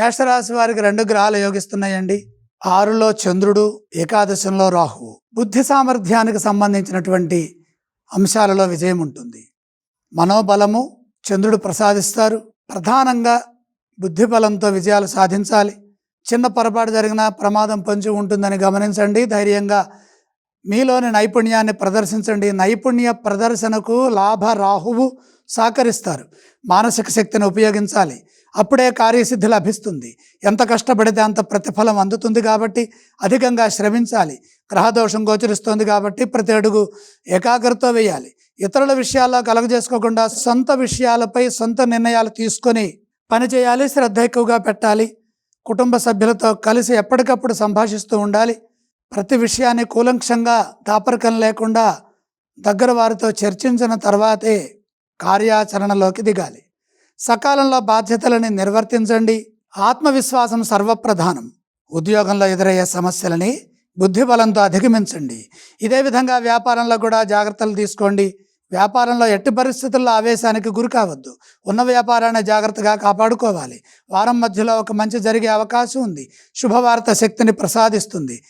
మేషరాశి వారికి రెండు గ్రహాలు యోగిస్తున్నాయండి. ఆరులో చంద్రుడు ఏకాదశంలో రాహువు బుద్ధి సామర్థ్యానికి సంబంధించినటువంటి అంశాలలో విజయం ఉంటుంది. మనోబలము చంద్రుడు ప్రసాదిస్తారు. ప్రధానంగా బుద్ధి బలంతో విజయాలు సాధించాలి. చిన్న పొరపాటు జరిగినా ప్రమాదం పొంచి ఉంటుందని గమనించండి. ధైర్యంగా మీలోని నైపుణ్యాన్ని ప్రదర్శించండి. నైపుణ్య ప్రదర్శనకు లాభ రాహువు సహకరిస్తారు. మానసిక శక్తిని ఉపయోగించాలి. అప్పుడే కార్యసిద్ధి లభిస్తుంది. ఎంత కష్టపడితే అంత ప్రతిఫలం అందుతుంది కాబట్టి అధికంగా శ్రమించాలి. గ్రహదోషం గోచరిస్తోంది కాబట్టి ప్రతి అడుగు ఏకాగ్రత వేయాలి. ఇతరుల విషయాల్లో కలగజేసుకోకుండా సొంత విషయాలపై సొంత నిర్ణయాలు తీసుకొని పని చేయాలి శ్రద్ధ ఎక్కువగా పెట్టాలి. కుటుంబ సభ్యులతో కలిసి ఎప్పటికప్పుడు సంభాషిస్తూ ఉండాలి. ప్రతి విషయాన్ని కూలంక్షంగా దాపరికం లేకుండా దగ్గర వారితో చర్చించిన తర్వాతే కార్యాచరణలోకి దిగాలి. సకాలంలో బాధ్యతలని నిర్వర్తించండి. ఆత్మవిశ్వాసం సర్వప్రధానం. ఉద్యోగంలో ఎదురయ్యే సమస్యలని బుద్ధిబలంతో అధిగమించండి. ఇదే విధంగా వ్యాపారంలో కూడా జాగ్రత్తలు తీసుకోండి. వ్యాపారంలో ఎట్టి పరిస్థితుల్లో ఆవేశానికి గురి కావద్దు. ఉన్న వ్యాపారాన్ని జాగ్రత్తగా కాపాడుకోవాలి. వారం మధ్యలో ఒక మంచి జరిగే అవకాశం ఉంది. శుభవార్త శక్తిని ప్రసాదిస్తుంది.